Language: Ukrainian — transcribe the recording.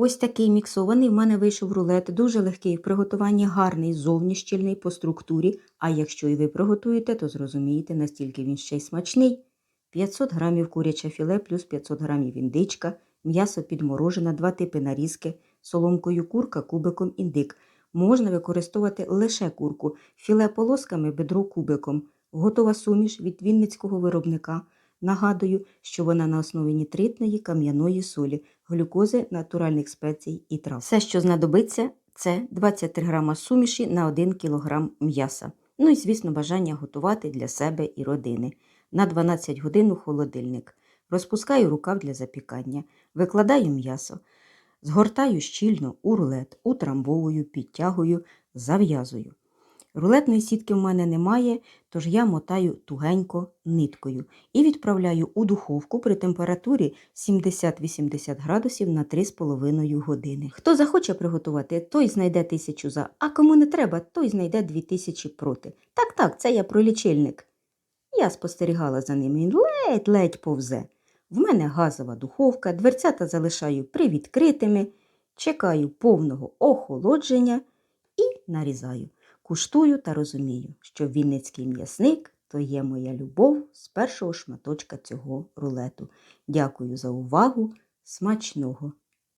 Ось такий міксований в мене вийшов рулет, дуже легкий в приготуванні, гарний, зовні щільний по структурі. А якщо і ви приготуєте, то зрозумієте, настільки він ще й смачний. 500 грамів куряче філе плюс 500 грамів індичка, м'ясо підморожене, два типи нарізки, соломкою курка, кубиком індик. Можна використовувати лише курку, філе полосками, бедро кубиком. Готова суміш від вінницького виробника. Нагадую, що вона на основі нітритної кам'яної солі, глюкози, натуральних спецій і трав. Все, що знадобиться, це 23 грама суміші на 1 кг м'яса. Ну і, звісно, бажання готувати для себе і родини. На 12 годин у холодильник. Розпускаю рукав для запікання, викладаю м'ясо, згортаю щільно у рулет, утрамбовую, підтягую, зав'язую. Рулетної сітки в мене немає, тож я мотаю тугенько ниткою і відправляю у духовку при температурі 70-80 градусів на 3,5 години. Хто захоче приготувати, той знайде тисячу за, а кому не треба, той знайде 2000 проти. Так, так, це я про лічильник. Я спостерігала за ним, він ледь-ледь повзе. В мене газова духовка, дверцята залишаю привідкритими, чекаю повного охолодження і нарізаю. Куштую та розумію, що вінницький м'ясник то є моя любов з першого шматочка цього рулету. Дякую за увагу. Смачного!